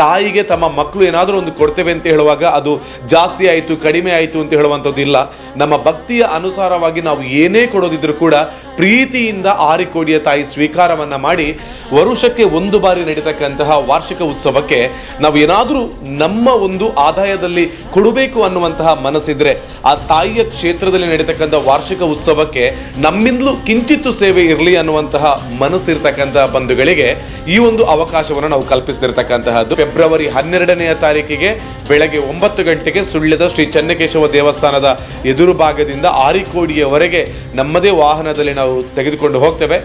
ತಾಯಿಗೆ ತಮ್ಮ ಮಕ್ಕಳು ಏನಾದರೂ ಒಂದು ಕೊಡ್ತೇವೆ ಅಂತ ಹೇಳುವಾಗ ಅದು ಜಾಸ್ತಿ ಆಯಿತು, ಕಡಿಮೆ ಆಯಿತು ಅಂತ ಹೇಳುವಂಥದ್ದು ಇಲ್ಲ. ನಮ್ಮ ಭಕ್ತಿಯ ಅನುಸಾರವಾಗಿ ನಾವು ಏನೇ ಕೊಡೋದಿದ್ರು ಕೂಡ ಪ್ರೀತಿಯಿಂದ ಆರಿಕೋಡಿಯ ತಾಯಿ ಸ್ವೀಕಾರವನ್ನು ಮಾಡಿ ವರುಷಕ್ಕೆ ಒಂದು ಬಾರಿ ನಡೀತಕ್ಕಂತಹ ವಾರ್ಷಿಕ ಉತ್ಸವಕ್ಕೆ ನಾವು ಏನಾದರೂ ನಮ್ಮ ಒಂದು ಆದಾಯದಲ್ಲಿ ಕೊಡಬೇಕು ಅನ್ನುವಂತಹ ಮನಸ್ಸಿದ್ರೆ ಆ ತಾಯಿಯ ಕ್ಷೇತ್ರದಲ್ಲಿ ನಡೀತಕ್ಕಂಥ ವಾರ್ಷಿಕ ಉತ್ಸವಕ್ಕೆ ನಮ್ಮಿಂದಲೂ ಕಿಂಚಿತ್ತು ಸೇವೆ ಇರಲಿ ಅನ್ನುವಂತಹ ಮನಸ್ಸಿರ್ತಕ್ಕಂತಹ ಬಂಧುಗಳಿಗೆ ಈ ಒಂದು ಅವಕಾಶವನ್ನು ನಾವು ಕಲ್ಪಿಸ್ತಿರ್ತಕ್ಕಂತಹದ್ದು. ಫೆಬ್ರವರಿ ಹನ್ನೆರಡನೆಯ ತಾರೀಕಿಗೆ ಬೆಳಗ್ಗೆ ಒಂಬತ್ತು ಗಂಟೆಗೆ ಸುಳ್ಯದ ಶ್ರೀ ಚನ್ನಕೇಶವ ದೇವಸ್ಥಾನದ ಎದುರು ಭಾಗದಿಂದ ಆರಿಕೋಡಿಯವರೆಗೆ ನಮ್ಮದೇ ವಾಹನದಲ್ಲಿ ನಾವು ತೆಗೆದುಕೊಂಡು ಹೋಗ್ತೇವೆ.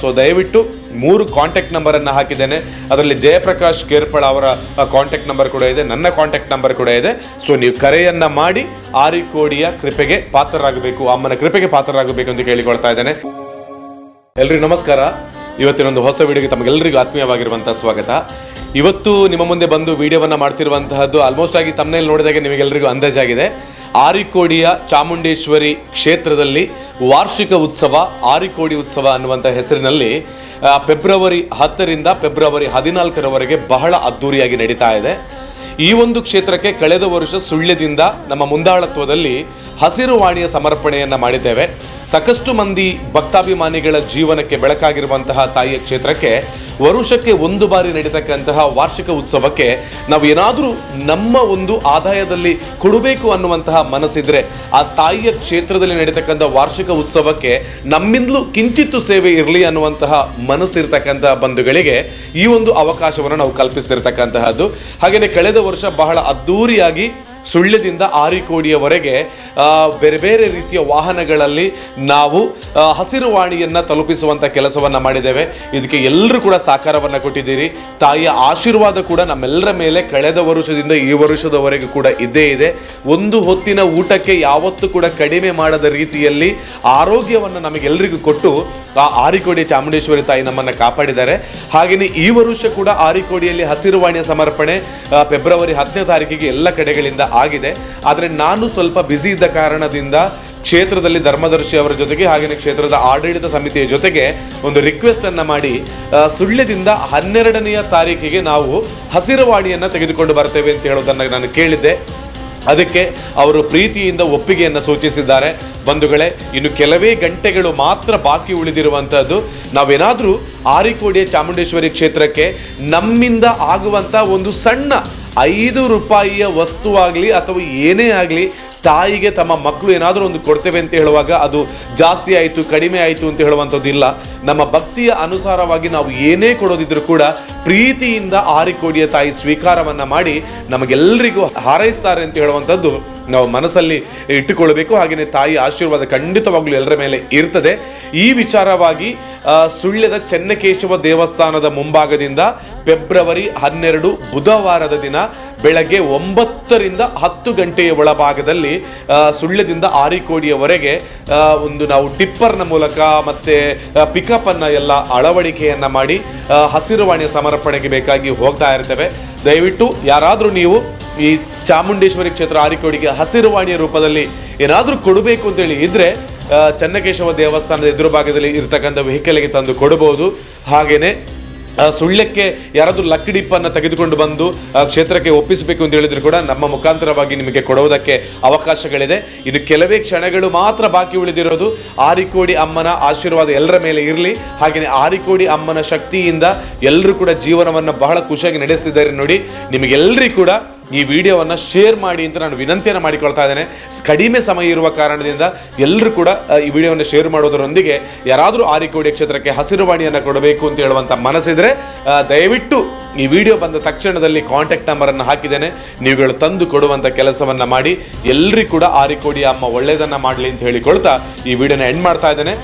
ಸೊ ದಯವಿಟ್ಟು ಮೂರು ಕಾಂಟ್ಯಾಕ್ಟ್ ನಂಬರನ್ನು ಹಾಕಿದ್ದೇನೆ. ಅದರಲ್ಲಿ ಜಯಪ್ರಕಾಶ್ ಕೇರ್ಪಳ ಅವರ ಕಾಂಟ್ಯಾಕ್ಟ್ ನಂಬರ್ ಕೂಡ ಇದೆ, ನನ್ನ ಕಾಂಟ್ಯಾಕ್ಟ್ ನಂಬರ್ ಕೂಡ ಇದೆ. ಸೊ ನೀವು ಕರೆಯನ್ನ ಮಾಡಿ ಆರಿಕೋಡಿಯ ಕೃಪೆಗೆ ಪಾತ್ರರಾಗಬೇಕು, ಅಮ್ಮನ ಕೃಪೆಗೆ ಪಾತ್ರರಾಗಬೇಕು ಅಂತ ಕೇಳಿಕೊಳ್ತಾ ಇದ್ದೇನೆ. ಎಲ್ರಿ ನಮಸ್ಕಾರ. ಇವತ್ತಿನೊಂದು ಹೊಸ ವಿಡಿಯೋಗೆ ತಮಗೆಲ್ಲರಿಗೂ ಆತ್ಮೀಯವಾಗಿರುವಂತಹ ಸ್ವಾಗತ. ಇವತ್ತು ನಿಮ್ಮ ಮುಂದೆ ಬಂದು ವಿಡಿಯೋವನ್ನ ಮಾಡ್ತಿರುವಂತಹದ್ದು ಆಲ್ಮೋಸ್ಟ್ ಆಗಿ ತಮ್ಮನೇಲಿ ನೋಡಿದಾಗ ನಿಮಗೆಲ್ಲರಿಗೂ ಅಂದಾಜಾಗಿದೆ ಆರಿಕೋಡಿಯ ಚಾಮುಂಡೇಶ್ವರಿ ಕ್ಷೇತ್ರದಲ್ಲಿ ವಾರ್ಷಿಕ ಉತ್ಸವ, ಆರಿಕೋಡಿ ಉತ್ಸವ ಅನ್ನುವಂಥ ಹೆಸರಿನಲ್ಲಿ ಫೆಬ್ರವರಿ ಹತ್ತರಿಂದ ಫೆಬ್ರವರಿ ಹದಿನಾಲ್ಕರವರೆಗೆ ಬಹಳ ಅದ್ದೂರಿಯಾಗಿ ನಡೀತಾ ಇದೆ. ಈ ಒಂದು ಕ್ಷೇತ್ರಕ್ಕೆ ಕಳೆದ ವರ್ಷ ಸುಳ್ಯದಿಂದ ನಮ್ಮ ಮುಂದಾಳತ್ವದಲ್ಲಿ ಹಸಿರು ವಾಣಿಯ ಸಮರ್ಪಣೆಯನ್ನ ಮಾಡಿದ್ದೇವೆ. ಸಾಕಷ್ಟು ಮಂದಿ ಭಕ್ತಾಭಿಮಾನಿಗಳ ಜೀವನಕ್ಕೆ ಬೆಳಕಾಗಿರುವಂತಹ ತಾಯಿಯ ಕ್ಷೇತ್ರಕ್ಕೆ ವರುಷಕ್ಕೆ ಒಂದು ಬಾರಿ ನಡೀತಕ್ಕಂತಹ ವಾರ್ಷಿಕ ಉತ್ಸವಕ್ಕೆ ನಾವು ಏನಾದರೂ ನಮ್ಮ ಒಂದು ಆದಾಯದಲ್ಲಿ ಕೊಡಬೇಕು ಅನ್ನುವಂತಹ ಮನಸ್ಸಿದ್ರೆ ಆ ತಾಯಿಯ ಕ್ಷೇತ್ರದಲ್ಲಿ ನಡೀತಕ್ಕಂಥ ವಾರ್ಷಿಕ ಉತ್ಸವಕ್ಕೆ ನಮ್ಮಿಂದಲೂ ಕಿಂಚಿತ್ತು ಸೇವೆ ಇರಲಿ ಅನ್ನುವಂತಹ ಮನಸ್ಸಿರ್ತಕ್ಕಂತಹ ಬಂಧುಗಳಿಗೆ ಈ ಒಂದು ಅವಕಾಶವನ್ನು ನಾವು ಕಲ್ಪಿಸ್ತಿರ್ತಕ್ಕಂತಹದ್ದು. ಹಾಗೆಯೇ ಕಳೆದ ವರ್ಷ ಬಹಳ ಅದ್ಧೂರಿಯಾಗಿ ಸುಳ್ಯದಿಂದ ಆರಿಕೋಡಿಯವರೆಗೆ ಬೇರೆ ಬೇರೆ ರೀತಿಯ ವಾಹನಗಳಲ್ಲಿ ನಾವು ಹಸಿರುವಾಣಿಯನ್ನು ಹಸಿರು ವಾಣಿಯನ್ನು ತಲುಪಿಸುವಂಥ ಕೆಲಸವನ್ನು ಮಾಡಿದ್ದೇವೆ. ಇದಕ್ಕೆ ಎಲ್ಲರೂ ಕೂಡ ಸಾಕಾರವನ್ನು ಕೊಟ್ಟಿದ್ದೀರಿ. ತಾಯಿಯ ಆಶೀರ್ವಾದ ಕೂಡ ನಮ್ಮೆಲ್ಲರ ಮೇಲೆ ಕಳೆದ ವರ್ಷದಿಂದ ಈ ವರ್ಷದವರೆಗೂ ಕೂಡ ಇದ್ದೇ ಇದೆ. ಒಂದು ಹೊತ್ತಿನ ಊಟಕ್ಕೆ ಯಾವತ್ತೂ ಕೂಡ ಕಡಿಮೆ ಮಾಡದ ರೀತಿಯಲ್ಲಿ ಆರೋಗ್ಯವನ್ನು ನಮಗೆಲ್ಲರಿಗೂ ಕೊಟ್ಟು, ಆ ಆರಿಕೋಡಿ ಚಾಮುಂಡೇಶ್ವರಿ ತಾಯಿ ನಮ್ಮನ್ನು ಕಾಪಾಡಿದ್ದಾರೆ. ಹಾಗೆಯೇ ಈ ವರ್ಷ ಕೂಡ ಆರಿಕೋಡಿಯಲ್ಲಿ ಹಸಿರುವಾಣಿಯ ಸಮರ್ಪಣೆ ಫೆಬ್ರವರಿ ಹತ್ತನೇ ತಾರೀಕಿಗೆ ಎಲ್ಲ ಕಡೆಗಳಿಂದ ಆಗಿದೆ. ಆದರೆ ನಾನು ಸ್ವಲ್ಪ ಬ್ಯುಸಿ ಇದ್ದ ಕಾರಣದಿಂದ ಕ್ಷೇತ್ರದಲ್ಲಿ ಧರ್ಮದರ್ಶಿ ಅವರ ಜೊತೆಗೆ ಹಾಗೆಯೇ ಕ್ಷೇತ್ರದ ಆಡಳಿತ ಸಮಿತಿಯ ಜೊತೆಗೆ ಒಂದು ರಿಕ್ವೆಸ್ಟ್ ಅನ್ನ ಮಾಡಿ ಸುಳ್ಳ್ಯದಿಂದ ಹನ್ನೆರಡನೆಯ ತಾರೀಕಿಗೆ ನಾವು ಹಸಿರವಾಣಿಯನ್ನು ತೆಗೆದುಕೊಂಡು ಬರ್ತೇವೆ ಅಂತ ಹೇಳೋದನ್ನ ನಾನು ಕೇಳಿದ್ದೆ. ಅದಕ್ಕೆ ಅವರು ಪ್ರೀತಿಯಿಂದ ಒಪ್ಪಿಗೆಯನ್ನು ಸೂಚಿಸಿದ್ದಾರೆ. ಬಂಧುಗಳೇ, ಇನ್ನು ಕೆಲವೇ ಗಂಟೆಗಳು ಮಾತ್ರ ಬಾಕಿ ಉಳಿದಿರುವಂಥದ್ದು ನಾವೇನಾದರೂ ಆರಿಕೋಡಿಯ ಚಾಮುಂಡೇಶ್ವರಿ ಕ್ಷೇತ್ರಕ್ಕೆ ನಮ್ಮಿಂದ ಆಗುವಂತ ಒಂದು ಸಣ್ಣ ಐದು ರೂಪಾಯಿಯ ವಸ್ತುವಾಗಲಿ ಅಥವಾ ಏನೇ ಆಗಲಿ ತಾಯಿಗೆ ತಮ್ಮ ಮಕ್ಕಳು ಏನಾದರೂ ಒಂದು ಕೊಡ್ತೇವೆ ಅಂತ ಹೇಳುವಾಗ ಅದು ಜಾಸ್ತಿ ಆಯಿತು, ಕಡಿಮೆ ಆಯಿತು ಅಂತ ಹೇಳುವಂಥದ್ದಿಲ್ಲ ನಮ್ಮ ಭಕ್ತಿಯ ಅನುಸಾರವಾಗಿ ನಾವು ಏನೇ ಕೊಡೋದಿದ್ರು ಕೂಡ ಪ್ರೀತಿಯಿಂದ ಆರಿಕೋಡಿಯ ತಾಯಿ ಸ್ವೀಕಾರವನ್ನು ಮಾಡಿ ನಮಗೆಲ್ಲರಿಗೂ ಹಾರೈಸ್ತಾರೆ ಅಂತ ಹೇಳುವಂಥದ್ದು ನಾವು ಮನಸ್ಸಲ್ಲಿ ಇಟ್ಟುಕೊಳ್ಬೇಕು. ಹಾಗೆಯೇ ತಾಯಿ ಆಶೀರ್ವಾದ ಖಂಡಿತವಾಗ್ಲೂ ಎಲ್ಲರ ಮೇಲೆ ಇರ್ತದೆ. ಈ ವಿಚಾರವಾಗಿ ಸುಳ್ಯದ ಚೆನ್ನಕೇಶವ ದೇವಸ್ಥಾನದ ಮುಂಭಾಗದಿಂದ ಫೆಬ್ರವರಿ ಹನ್ನೆರಡು ಬುಧವಾರದ ದಿನ ಬೆಳಗ್ಗೆ ಒಂಬತ್ತರಿಂದ ಹತ್ತು ಗಂಟೆಯ ಒಳಭಾಗದಲ್ಲಿ ಆ, ಸುಳ್ಯದಿಂದ ಆರಿಕೋಡಿಯವರೆಗೆ ಒಂದು ನಾವು ಟಿಪ್ಪರ್ನ ಮೂಲಕ ಮತ್ತೆ ಪಿಕಪ್ ಅನ್ನ ಎಲ್ಲ ಅಳವಡಿಕೆಯನ್ನ ಮಾಡಿ ಹಸಿರುವಾಣಿಯ ಸಮರ್ಪಣೆಗೆ ಬೇಕಾಗಿ ಹೋಗ್ತಾ ಇರ್ತೇವೆ. ದಯವಿಟ್ಟು ಯಾರಾದರೂ ನೀವು ಈ ಚಾಮುಂಡೇಶ್ವರಿ ಕ್ಷೇತ್ರ ಆರಿಕೋಡಿಗೆ ಹಸಿರುವಾಣಿಯ ರೂಪದಲ್ಲಿ ಏನಾದರೂ ಕೊಡಬೇಕು ಅಂತೇಳಿ ಇದ್ದರೆ ಚನ್ನಕೇಶವ ದೇವಸ್ಥಾನದ ಎದುರು ಭಾಗದಲ್ಲಿ ಇರತಕ್ಕಂಥ ವೆಹಿಕಲ್ಗೆ ತಂದು ಕೊಡಬಹುದು. ಹಾಗೇನೆ ಆ, ಸುಳ್ಯಕ್ಕೆ ಯಾರಾದರೂ ಲಕ್ಕಡಿಪ್ಪನ್ನು ತೆಗೆದುಕೊಂಡು ಬಂದು ಕ್ಷೇತ್ರಕ್ಕೆ ಒಪ್ಪಿಸಬೇಕು ಅಂತ ಹೇಳಿದ್ರು ಕೂಡ ನಮ್ಮ ಮುಖಾಂತರವಾಗಿ ನಿಮಗೆ ಕೊಡುವುದಕ್ಕೆ ಅವಕಾಶಗಳಿದೆ. ಇನ್ನು ಕೆಲವೇ ಕ್ಷಣಗಳು ಮಾತ್ರ ಬಾಕಿ ಉಳಿದಿರೋದು ಆರಿಕೋಡಿ ಅಮ್ಮನ ಆಶೀರ್ವಾದ ಎಲ್ಲರ ಮೇಲೆ ಇರಲಿ. ಹಾಗೆಯೇ ಆರಿಕೋಡಿ ಅಮ್ಮನ ಶಕ್ತಿಯಿಂದ ಎಲ್ಲರೂ ಕೂಡ ಜೀವನವನ್ನು ಬಹಳ ಖುಷಿಯಾಗಿ ನಡೆಸ್ತಿದ್ದಾರೆ ನೋಡಿ. ನಿಮಗೆಲ್ಲರಿಗೂ ಕೂಡ ಈ ವಿಡಿಯೋವನ್ನು ಶೇರ್ ಮಾಡಿ ಅಂತ ನಾನು ವಿನಂತಿಯನ್ನು ಮಾಡಿಕೊಳ್ತಾ ಇದ್ದೇನೆ. ಕಡಿಮೆ ಸಮಯ ಇರುವ ಕಾರಣದಿಂದ ಎಲ್ಲರೂ ಕೂಡ ಈ ವಿಡಿಯೋವನ್ನು ಶೇರ್ ಮಾಡೋದರೊಂದಿಗೆ ಯಾರಾದರೂ ಆರಿಕೋಡಿ ಕ್ಷೇತ್ರಕ್ಕೆ ಹಸಿರುವಾಣಿಯನ್ನು ಕೊಡಬೇಕು ಅಂತ ಹೇಳುವಂಥ ಮನಸ್ಸಿದ್ರೆ ದಯವಿಟ್ಟು ಈ ವಿಡಿಯೋ ಬಂದ ತಕ್ಷಣದಲ್ಲಿ ಕಾಂಟ್ಯಾಕ್ಟ್ ನಂಬರನ್ನು ಹಾಕಿದ್ದೇನೆ. ನೀವುಗಳು ತಂದು ಕೊಡುವಂಥ ಕೆಲಸವನ್ನು ಮಾಡಿ ಎಲ್ಲರಿಗೂ ಕೂಡ ಆರಿಕೋಡಿ ಅಮ್ಮ ಒಳ್ಳೆಯದನ್ನು ಮಾಡಲಿ ಅಂತ ಹೇಳಿಕೊಳ್ತಾ ಈ ವಿಡಿಯೋನ ಎಂಡ್ ಮಾಡ್ತಾ ಇದ್ದೇನೆ.